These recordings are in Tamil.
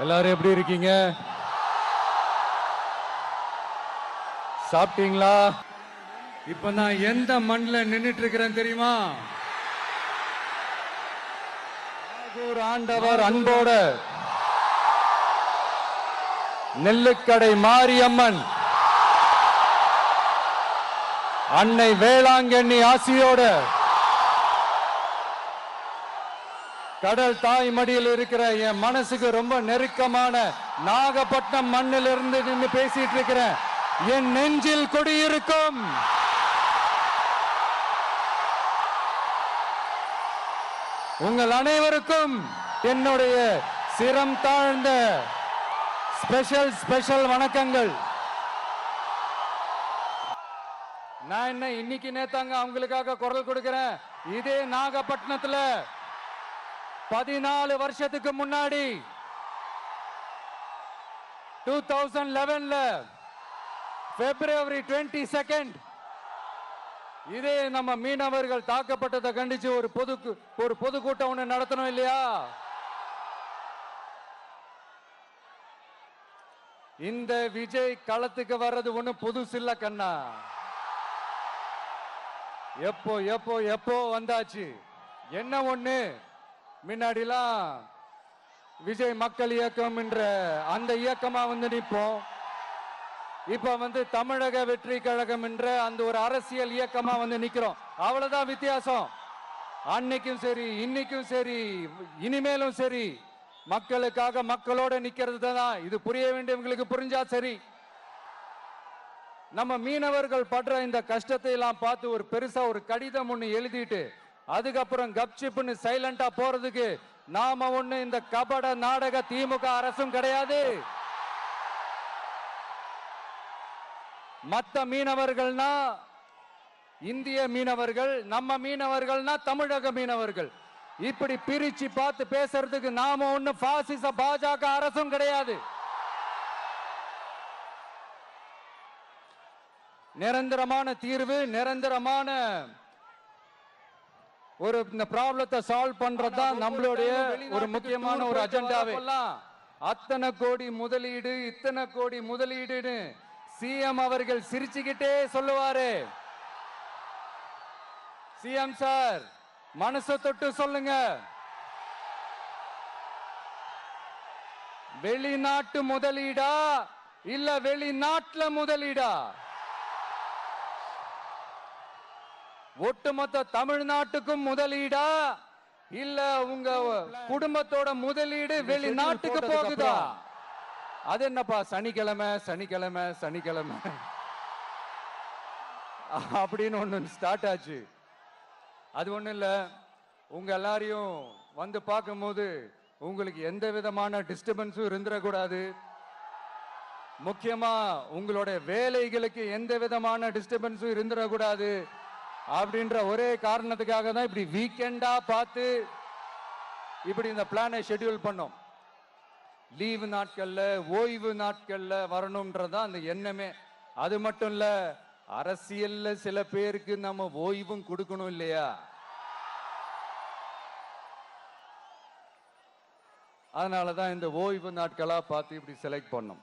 எல்லாரும் எப்படி இருக்கீங்க? சாப்பிட்டீங்களா? இப்ப நான் எந்த மண்ணில் நின்னுட்டு இருக்கிறேன் தெரியுமா ஆண்டவர் அன்போட நெல்லுக்கடை மாரியம்மன் அன்னை வேளாங்கண்ணி ஆசியோட கடல் தாய் மடியில் இருக்கிற என் மனசுக்கு ரொம்ப நெருக்கமான நாகப்பட்டினம் மண்ணில் இருந்து நின்று பேசிட்டு இருக்கிறேன் என் நெஞ்சில் குடியிருக்கும். உங்கள் அனைவருக்கும் என்னுடைய சிரம் தாழ்ந்த ஸ்பெஷல் ஸ்பெஷல் வணக்கங்கள். நான் என்ன இன்னைக்கு நேத்தாங்க அவங்களுக்காக குரல் கொடுக்கிறேன்? இதே நாகப்பட்டினத்துல பதினாலு வருஷத்துக்கு முன்னாடி டூ தௌசண்ட் லெவன்ல பிப்ரவரி டுவெண்ட்டி செகண்ட் இதே நம்ம மீனவர்கள் தாக்கப்பட்டதை கண்டிச்சு ஒரு பொது ஒரு பொதுக்கூட்டம் ஒன்று நடத்தணும் இல்லையா? இந்த விஜய் களத்துக்கு வர்றது ஒண்ணு புதுசு இல்ல கண்ணா. எப்போ எப்போ எப்போ வந்தாச்சு? என்ன ஒண்ணு? முன்னாடிலாம் விஜய் மக்கள் இயக்கம் என்ற அந்த இயக்கமா வந்து நிற்போம். இப்ப வந்து தமிழக வெற்றி கழகம் என்ற அந்த ஒரு அரசியல் இயக்கமா வந்து நிக்கிறோம். அவ்வளவுதான் வித்தியாசம். அன்னைக்கும் சரி இன்னைக்கும் சரி இனிமேலும் சரி மக்களுக்காக மக்களோட நிக்கிறது தான் இது புரிய வேண்டியவங்களுக்கு புரிஞ்சா சரி. நம்ம மீனவர்கள் படுற இந்த கஷ்டத்தை எல்லாம் பார்த்து ஒரு பெருசா ஒரு கடிதம் ஒண்ணு எழுதிட்டு அதுக்கப்புறம் கப்சிப்புன்னு சைலண்டா போறதுக்கு நாம ஒண்ணு இந்த கபட நாடக திமுக அரசும் கிடையாது. மத்த மீனவர்கள்னா இந்திய மீனவர்கள் நம்ம மீனவர்கள்னா தமிழக மீனவர்கள். இப்படி பிரிச்சு பார்த்து பேசுறதுக்கு நாம ஒண்ணு பாசிச பாஜக அரசும் கிடையாது. நிரந்தரமான தீர்வு நிரந்தரமான ஒரு இந்த ப்ராப்ளத்தை சால்வ் பண்றது தான் நம்மளுடைய ஒரு முக்கியமான ஒரு அஜெண்டாவே அத்தனை கோடி முதலீடு இத்தனை கோடி முதலீடுன்னு சிஎம் அவர்கள் சிரிச்சுக்கிட்டே சொல்லுவாரு. சிஎம் சார் மனசை தொட்டு சொல்லுங்க. வெளிநாட்டு முதலீடா இல்ல வெளிநாட்டுல முதலீடா? ஒட்டுமொத்த தமிழ்நாட்டுக்கும் முதலீடா? இல்ல உங்க குடும்பத்தோட முதலீடு வெளிநாட்டுக்கு போகுதா? அது என்னப்பா சனிக்கிழமை சனிக்கிழமை சனிக்கிழமை. அப்படின்னு ஒண்ணு ஸ்டார்ட் ஆச்சு. அது ஒண்ணும் இல்ல. உங்க எல்லாரையும் வந்து பார்க்கும்போது உங்களுக்கு எந்த விதமான டிஸ்டர்பன்ஸும் இருந்துடக்கூடாது முக்கியமா உங்களுடைய வேலைகளுக்கு எந்த விதமான டிஸ்டர்பன்ஸும் இருந்துடக்கூடாது அப்படின்ற ஒரே காரணத்துக்காக தான் இப்படி வீக்கெண்டா பார்த்து இப்படி இந்த பிளானை ஷெட்யூல் பண்ணோம். லீவு நாட்கள்ல ஓய்வு நாட்கள்ல வரணும்ன்றதான் அந்த எண்ணமே. அது மட்டும் இல்ல அரசியல்ல சில பேருக்கு நம்ம ஓய்வும் கொடுக்கணும் இல்லையா? அதனாலதான் இந்த ஓய்வு நாட்களா பார்த்து இப்படி செலக்ட் பண்ணோம்.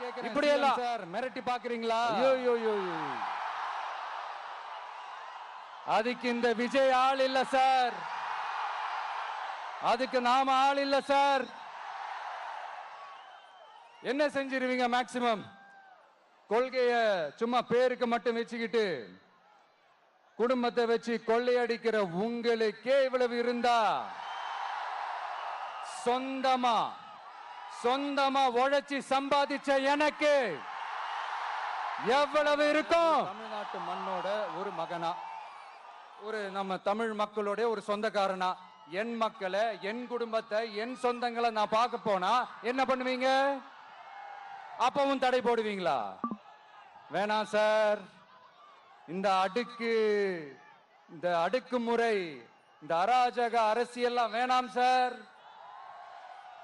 இப்படி எல்லாம். சார் மிரட்டி பாக்குறீங்களா. அதுக்கு இந்த விஜய் ஆள் இல்ல சார். அதுக்கு நாம ஆள் இல்ல சார். என்ன செஞ்சிருவீங்க மேக்சிமம்? கொள்கைய சும்மா பேருக்கு மட்டும் வச்சுக்கிட்டு குடும்பத்தை வச்சு கொள்ளையடிக்கிற உங்களுக்கே இவ்வளவு இருந்தா சொந்தமா சொந்தமா உழைச்சி சம்பாதிச்ச எனக்கு எவ்வளவு இருக்கும்? தமிழ்நாட்டு மண்ணோட ஒரு மகனா? ஒரு நம்ம தமிழ் மக்களுடைய ஒரு சொந்தக்காரனா? என் மக்களை என் குடும்பத்தை என் சொந்தங்களை நான் பார்க்க போனா என்ன பண்ணுவீங்க? அப்பவும் தடை போடுவீங்களா? வேணாம் சார். இந்த அடுக்கு இந்த அடுக்குமுறை இந்த அராஜக அரசியல்லாம் வேணாம் சார்.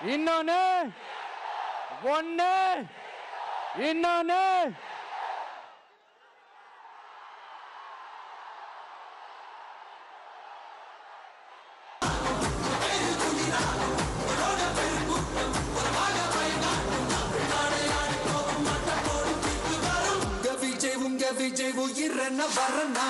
இன்னொன்னு ஒண்ணு இன்னொன்னு. விஜய் உங்க விஜய் உயிரன வரனா